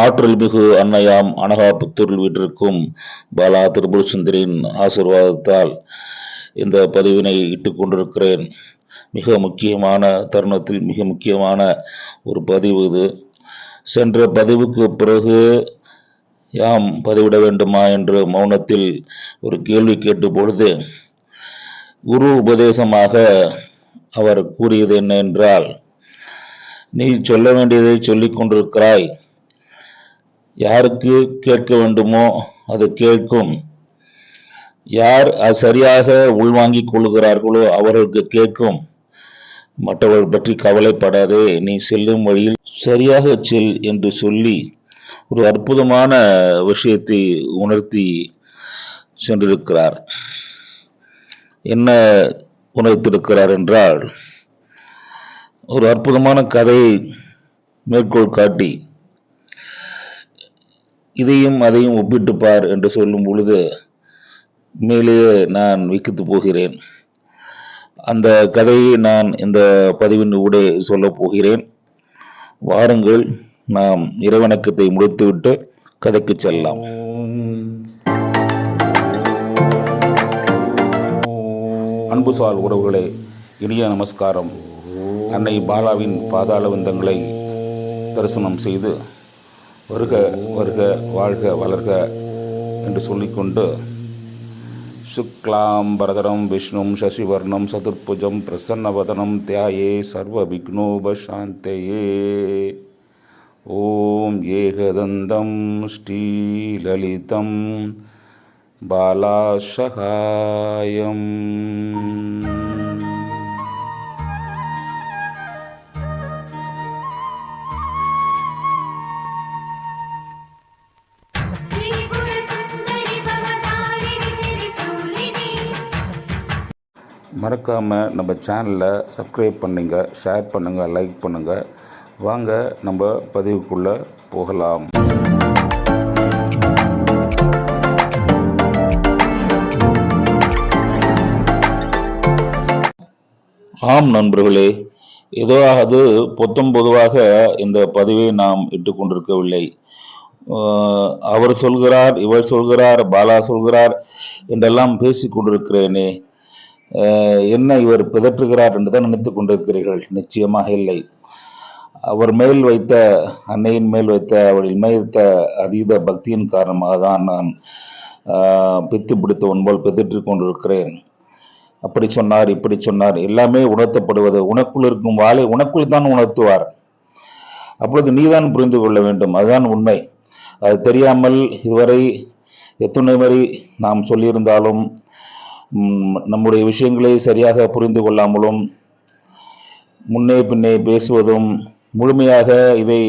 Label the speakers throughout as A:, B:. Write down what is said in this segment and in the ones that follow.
A: ஆற்றல் மிகு அன்னையாம் அனகாபுத்தூரில் வீட்டிற்கும் பாலா திரிபுர சுந்தரின் இந்த பதிவினை இட்டுக்கொண்டிருக்கிறேன் மிக முக்கியமான தருணத்தில் மிக முக்கியமான ஒரு பதிவு இது. சென்ற பதிவுக்கு பிறகு யாம் பதிவிட வேண்டுமா என்று மௌனத்தில் ஒரு கேள்வி கேட்ட பொழுது குரு உபதேசமாக அவர் கூறியது என்ன என்றால் நீ சொல்ல வேண்டியதை சொல்லிக் கொண்டிருக்கிறாய். யாருக்கு கேட்க வேண்டுமோ அது கேட்கும். யார் அது சரியாக உள்வாங்கிக் கொள்கிறார்களோ அவர்களுக்கு கேட்கும். மற்றவர்கள் பற்றி கவலைப்படாதே நீ செல்லும் வழியில் சரியாக செல் என்று சொல்லி ஒரு அற்புதமான விஷயத்தை உணர்த்தி சென்றிருக்கிறார். என்ன உணர்த்திருக்கிறார் என்றால் ஒரு அற்புதமான கதையை மேற்கோள் காட்டி இதையும் அதையும் ஒப்பிட்டு பார் என்று சொல்லும் பொழுது மேலேயே நான் விக்கித்து போகிறேன். அந்த கதையை நான் இந்த பதிவின் ஊடே சொல்லப் போகிறேன். வாருங்கள் நாம் இறைவணக்கத்தை முடித்துவிட்டு கதைக்கு செல்லலாம்.
B: அன்புசால் உறவுகளே இனிய நமஸ்காரம். அன்னை பாலாவின் பாதாள விந்தங்களை தரிசனம் செய்து வருக வருக வாழ்க வளர்க என்று சொல்லிக்கொண்டு சுக்லாம் பரதரம் விஷ்ணும் சசிவர்ணம் சதுர்புஜம் பிரசன்னவதனம் தியாயே சர்வ விக்னோபசாந்தயே ஓம் ஏகதந்தம் ஸ்ரீலலிதம் பாலாசகாயம். மறக்காமல் நம்ம சேனலை சப்ஸ்கிரைப் பண்ணுங்கள் ஷேர் பண்ணுங்கள் லைக் பண்ணுங்கள் வாங்க நம்ம பதிவுக்குள்ளே போகலாம்.
A: ஆம் நண்பர்களே ஏதோ அது பொத்தம் பொதுவாக இந்த பதிவை நாம் இட்டுக்கொண்டிருக்கவில்லை அவர் சொல்கிறார் இவர் சொல்கிறார் பாலா சொல்கிறார் என்றெல்லாம் பேசிக் கொண்டிருக்கிறேனே. என்ன இவர் பிதற்றுகிறார் என்றுதான் நினைத்துக் கொண்டிருக்கிறீர்கள்? நிச்சயமாக இல்லை. அவர் மேல் வைத்த அன்னையின் மேல் வைத்த அவளின் மேல் வைத்த அதீத பக்தியின் காரணமாக தான் நான் பித்து பிடித்த போல் பிதற்றிக் கொண்டிருக்கிறேன். அப்படி சொன்னார் இப்படி சொன்னார். எல்லாமே உணர்த்தப்படுவது உனக்குள் இருக்கும் வாளை உனக்குள் தான் உணர்த்துவார். அப்பொழுது நீதான் புரிந்து கொள்ள வேண்டும். அதுதான் உண்மை. அது தெரியாமல் இதுவரை எத்தனை வரை நாம் சொல்லியிருந்தாலும் நம்முடைய விஷயங்களை சரியாக புரிந்து கொள்ளாமலும் முன்னே பின்னே பேசுவதும் முழுமையாக இதை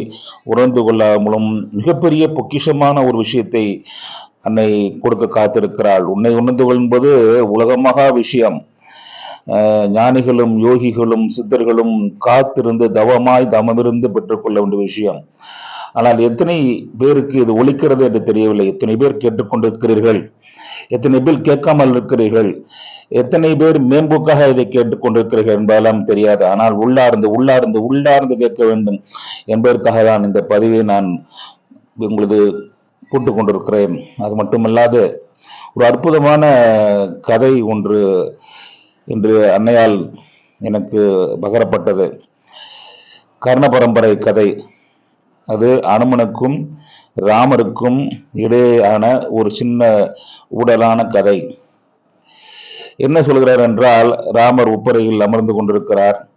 A: உணர்ந்து கொள்ளாமலும் மிகப்பெரிய பொக்கிஷமான ஒரு விஷயத்தை அன்னை கொடுக்க காத்திருக்கிறாள். உன்னை உணர்ந்து கொள்வது உலகமகா விஷயம். ஞானிகளும் யோகிகளும் சித்தர்களும் காத்திருந்து தவமாய் தமமிருந்து பெற்றுக்கொள்ள வேண்டிய விஷயம். ஆனால் எத்தனை பேருக்கு இது ஒழிக்கிறது என்று தெரியவில்லை. எத்தனை பேர் கேட்டுக்கொண்டிருக்கிறீர்கள்? எத்தனை பேர் கேட்காமல் இருக்கிறீர்கள்? எத்தனை பேர் மேம்போக்காக இதை கேட்டுக்கொண்டிருக்கிறீர்கள் என்பதெல்லாம் தெரியாது. ஆனால் உள்ளார்ந்து உள்ளார்ந்து உள்ளார்ந்து கேட்க வேண்டும் என்பதற்காக தான் இந்த பதிவை நான் உங்களது கூட்டு கொண்டிருக்கிறேன். அது மட்டுமல்லாது ஒரு அற்புதமான கதை ஒன்று இன்று அன்னையால் எனக்கு பகரப்பட்டது. கர்ண பரம்பரை கதை. அது அனுமனுக்கும் ராமருக்கும் இடையேயான ஒரு சின்ன ஊடலான கதை. என்ன சொல்கிறார் என்றால் ராமர் உப்பரையில் அமர்ந்து கொண்டிருக்கிறார்.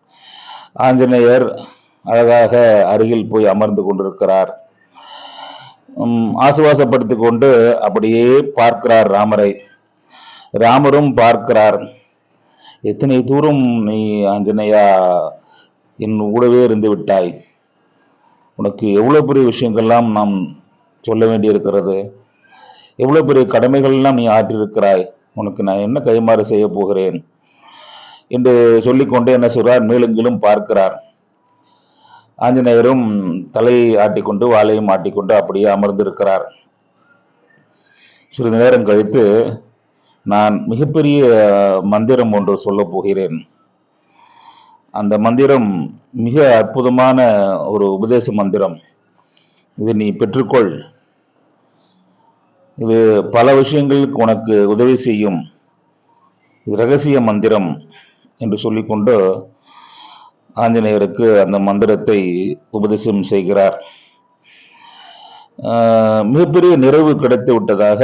A: ஆஞ்சநேயர் அழகாக அருகில் போய் அமர்ந்து கொண்டிருக்கிறார். ஆசுவாசப்படுத்தி ஆசுவாசப்படுத்திக் கொண்டு அப்படியே பார்க்கிறார் ராமரை. ராமரும் பார்க்கிறார். எத்தனை தூரம் நீ ஆஞ்சநேயா? என் கூடவே இருந்து விட்டாய். உனக்கு எவ்வளவு பெரிய விஷயங்கள்லாம் நாம் சொல்ல வேண்டியிருக்கிறது. எவ்வளோ பெரிய கடமைகள்லாம் நீ ஆற்றியிருக்கிறாய்? உனக்கு நான் என்ன கைமாறு செய்ய போகிறேன்? என்று சொல்லிக்கொண்டு என்ன சொல்றார்? மேலுங்கிலும் பார்க்கிறார். ஆஞ்சநேயரும் தலையை ஆட்டிக்கொண்டு வாளையும் ஆட்டிக்கொண்டு அப்படியே அமர்ந்திருக்கிறார். சிறிது நேரம் கழித்து நான் மிகப்பெரிய மந்திரம் ஒன்று சொல்லப் போகிறேன். அந்த மந்திரம் மிக அற்புதமான ஒரு உபதேச மந்திரம். இதை நீ பெற்றுக்கொள். இது பல விஷயங்களுக்கு உனக்கு உதவி செய்யும். இது ரகசிய மந்திரம் என்று சொல்லிக்கொண்டு ஆஞ்சநேயருக்கு அந்த மந்திரத்தை உபதேசம் செய்கிறார். மிகப்பெரிய நிறைவு கிடைத்து விட்டதாக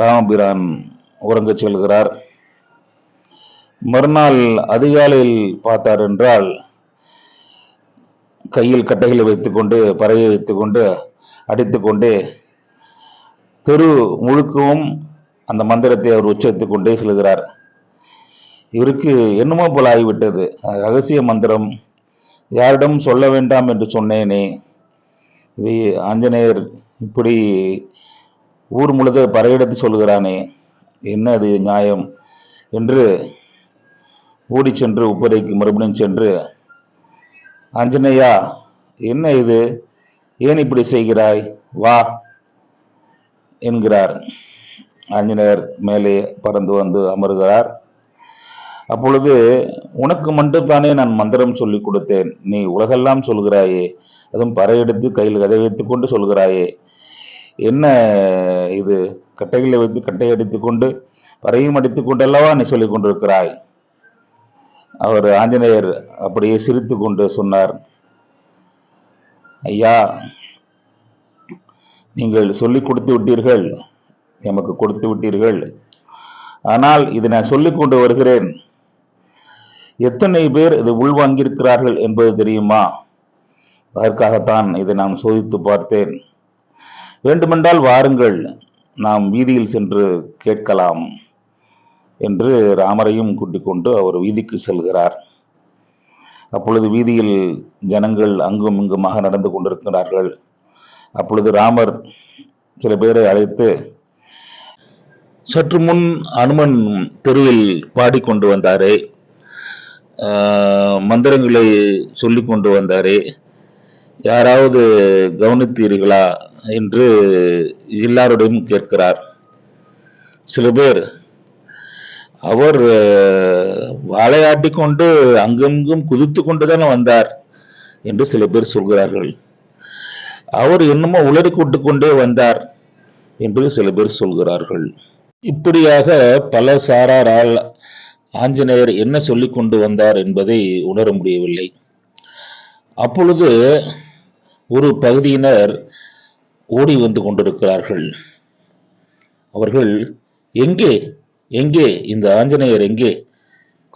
A: ராமபிரான் உறங்கச் செல்கிறார். மறுநாள் அதிகாலையில் பார்த்தார் என்றால் கையில் கட்டைகளை வைத்துக்கொண்டு பறையை வைத்துக்கொண்டு அடித்துக்கொண்டே தெரு முழுக்கவும் அந்த மந்திரத்தை அவர் உச்சரித்துக் கொண்டே செல்கிறார். இவருக்கு என்னமோ போல ஆகிவிட்டது. ரகசிய மந்திரம் யாரிடம் சொல்ல வேண்டாம் என்று சொன்னேனே. இது ஆஞ்சநேயர் இப்படி ஊர் முழுத பறையெடுத்து சொல்கிறானே என்ன அது நியாயம் என்று ஓடி சென்று உப்பரைக்கு மறுபடியும் சென்று ஆஞ்சநேயா என்ன இது? ஏன் இப்படி செய்கிறாய்? வா என்கிறார். ஆஞ்சநேயர் மேலே பறந்து வந்து அமர்கிறார். அப்பொழுது உனக்கு மட்டும்தானே நான் மந்திரம் சொல்லிக் கொடுத்தேன். நீ உலகெல்லாம் சொல்கிறாயே. அதுவும் பறையெடுத்து கையில் கதை வைத்து கொண்டு சொல்கிறாயே. என்ன இது? கட்டைகளை வைத்து கட்டை அடித்து கொண்டு பறையும் அடித்துக் கொண்டல்லவா நீ சொல்லிக் கொண்டிருக்கிறாய்? அவர் ஆஞ்சநேயர் அப்படியே சிரித்து கொண்டு சொன்னார். ஐயா நீங்கள் சொல்லிக் கொடுத்து விட்டீர்கள் எமக்கு கொடுத்து விட்டீர்கள். ஆனால் இதை நான் சொல்லிக் கொண்டு வருகிறேன். எத்தனை பேர் இது உள்வாங்கியிருக்கிறார்கள் என்பது தெரியுமா? அதற்காகத்தான் இதை நான் சோதித்து பார்த்தேன். வேண்டுமென்றால் வாருங்கள் நாம் வீதியில் சென்று கேட்கலாம் என்று ராமரையும் கூட்டிக் கொண்டு அவர் வீதிக்கு செல்கிறார். அப்பொழுது வீதியில் ஜனங்கள் அங்கும் இங்குமாக நடந்து கொண்டிருக்கிறார்கள். அப்பொழுது ராமர் சில பேரை அழைத்து சற்று முன் அனுமன் தெருவில் பாடிக்கொண்டு வந்தாரே. மந்திரங்களை சொல்லிக் கொண்டு வந்தாரே. யாராவது கவனித்தீர்களா? என்று எல்லாருடையும் கேட்கிறார். சில பேர் அவர் வாழையாட்டி கொண்டு அங்கெங்கும் குதித்து கொண்டுதானே வந்தார் என்று சில பேர் சொல்கிறார்கள். அவர் என்னமோ உளறி கொண்டு கொண்டே வந்தார் என்று சில பேர் சொல்கிறார்கள். இப்படியாக பல சாராரால் ஆஞ்சநேயர் என்ன சொல்லிக் கொண்டு வந்தார் என்பதை உணர முடியவில்லை. அப்பொழுது ஒரு பகுதியினர் ஓடி வந்து கொண்டிருக்கிறார்கள். அவர்கள் எங்கே? எங்கே இந்த ஆஞ்சநேயர் எங்கே?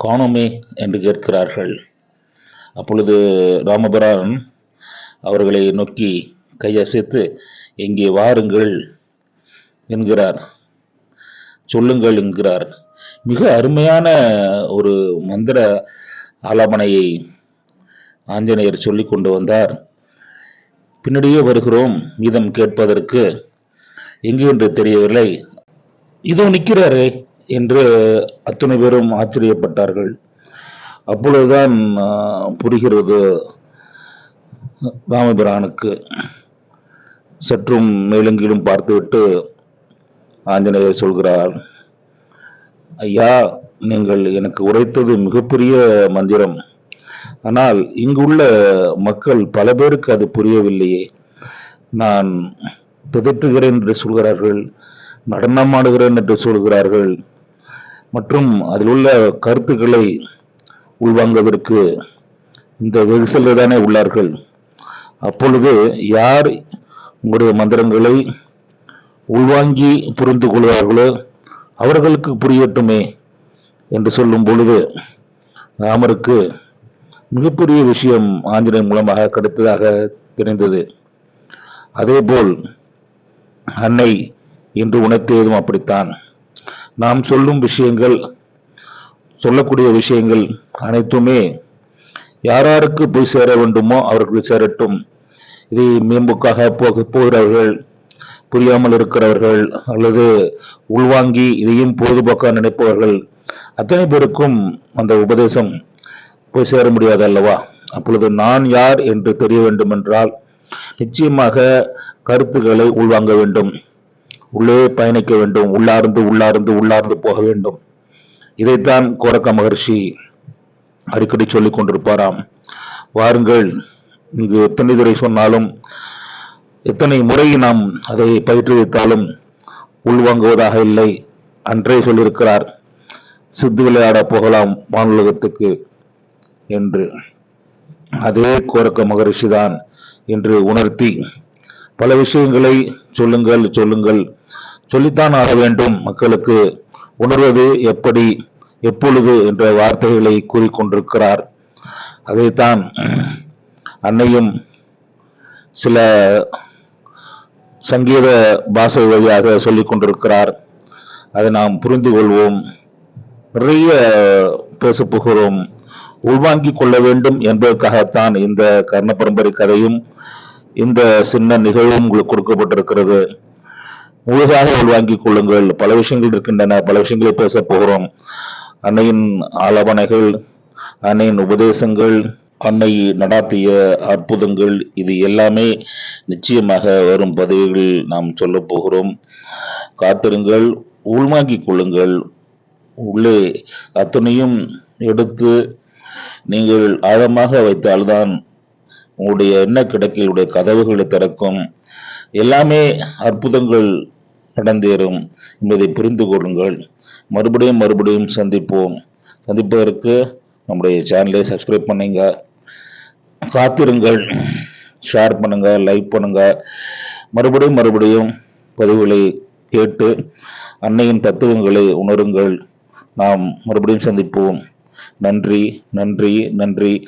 A: காணோமே என்று கேட்கிறார்கள். அப்பொழுது ராமபிரான் அவர்களை நோக்கி கையசைத்து எங்கே வாருங்கள் என்கிறார். சொல்லுங்கள் என்கிறார். மிக அருமையான ஒரு மந்திர ஆலாபனையை ஆஞ்சநேயர் சொல்லிக் கொண்டு வந்தார். பின்னாடியே வருகிறோம் மீதம் கேட்பதற்கு எங்கு என்று தெரியவில்லை. இதோ நிற்கிறாரே என்று அத்தனை பேரும் ஆச்சரியப்பட்டார்கள். அப்பொழுதுதான் புரிகிறது ராமபிரானுக்கு. சற்றும் மேலெங்கிலும் பார்த்துவிட்டு ஆஞ்சநேயர் சொல்கிறார் ஐயா நீங்கள் எனக்கு உரைத்தது மிகப்பெரிய மந்திரம். ஆனால் இங்குள்ள மக்கள் பல பேருக்கு அது புரியவில்லையே. நான் பிதற்றுகிறேன் என்று சொல்கிறார்கள் நடனமாடுகிறேன் என்று சொல்கிறார்கள். மற்றும் அதில் உள்ள கருத்துக்களை உள்வாங்குவதற்கு இந்த வெகுசலில் தானே உள்ளார்கள். அப்பொழுது யார் உங்களுடைய மந்திரங்களை உள்வாங்கி புரிந்து கொள்வார்களோ அவர்களுக்கு புரியட்டுமே என்று சொல்லும் பொழுது ராமருக்கு மிகப்பெரிய விஷயம் ஆஞ்சநேயர் மூலமாக கிடைத்ததாக தெரிந்தது. அதேபோல் அன்னை இன்று உணர்த்தியதும் அப்படித்தான். நாம் சொல்லும் விஷயங்கள் சொல்லக்கூடிய விஷயங்கள் அனைத்துமே யாராருக்கு போய் சேர வேண்டுமோ அவர்கள் சேரட்டும். இதை மேம்புக்காக போக போகிறவர்கள் புரியாமல் இருக்கிறவர்கள் அல்லது உள்வாங்கி இதையும் பொழுதுபோக்காக நினைப்பவர்கள் அத்தனை பேருக்கும் அந்த உபதேசம் போய் சேர முடியாது அல்லவா? அப்பொழுது நான் யார் என்று தெரிய வேண்டும் என்றால் நிச்சயமாக கருத்துக்களை உள்வாங்க வேண்டும். உள்ளே பயணிக்க வேண்டும். உள்ளார்ந்து உள்ளார்ந்து உள்ளார்ந்து போக வேண்டும். இதைத்தான் கோரக்க மகர்ஷி அடிக்கடி சொல்லிக் கொண்டிருப்பாராம். வாருங்கள் இங்கு எத்தனை துறை சொன்னாலும் எத்தனை முறை நாம் அதை பயிற்றுவித்தாலும் உள்வாங்குவதாக இல்லை. அன்றே சொல்லியிருக்கிறார் சித்து விளையாட போகலாம் வானுலகத்துக்கு என்று. அதே கோரக்க மகரிஷி தான் என்று உணர்த்தி பல விஷயங்களை சொல்லுங்கள் சொல்லுங்கள். சொல்லித்தான் ஆக வேண்டும். மக்களுக்கு உணர்வது எப்படி எப்பொழுது என்ற வார்த்தைகளை கூறிக்கொண்டிருக்கிறார். அதைத்தான் அன்னையும் சில சங்கீத பாஷை வழியாக சொல்லிக் கொண்டிருக்கிறார். அதை நாம் புரிந்து கொள்வோம். நிறைய பேசப் போகிறோம் உள்வாங்கிக் கொள்ள வேண்டும் என்பதற்காகத்தான் இந்த கர்ண பரம்பரை கதையும் இந்த சின்ன நிகழ்வும் உங்களுக்கு கொடுக்கப்பட்டிருக்கிறது. முழுதாக உள்வாங்கிக் கொள்ளுங்கள். பல விஷயங்கள் இருக்கின்றன. பல விஷயங்களை பேச போகிறோம். அன்னையின் ஆலோசனைகள் அன்னையின் உபதேசங்கள் அன்னை நடாத்திய அற்புதங்கள் இது எல்லாமே நிச்சயமாக வரும் பதவிகள் நாம் சொல்லப் போகிறோம். காத்திருங்கள். உள்வாங்கிக் கொள்ளுங்கள். உள்ளே அத்தனையும் எடுத்து நீங்கள் ஆழமாக வைத்தால்தான் உங்களுடைய எண்ண கிடக்கையுடைய கதவுகளை திறக்கும். எல்லாமே அற்புதங்கள் நடந்தேறும் என்பதை புரிந்து கொள்ளுங்கள். மறுபடியும் மறுபடியும் சந்திப்போம். சந்திப்பதற்கு நம்முடைய சேனலை சப்ஸ்கிரைப் பண்ணுங்க. காத்திருங்கள். ஷேர் பண்ணுங்க லைக் பண்ணுங்க. மறுபடியும் மறுபடியும் பதிவுகளை கேட்டு அன்னையின் தத்துவங்களை உணருங்கள். நாம் மறுபடியும் சந்திப்போம். நன்றி நன்றி நன்றி.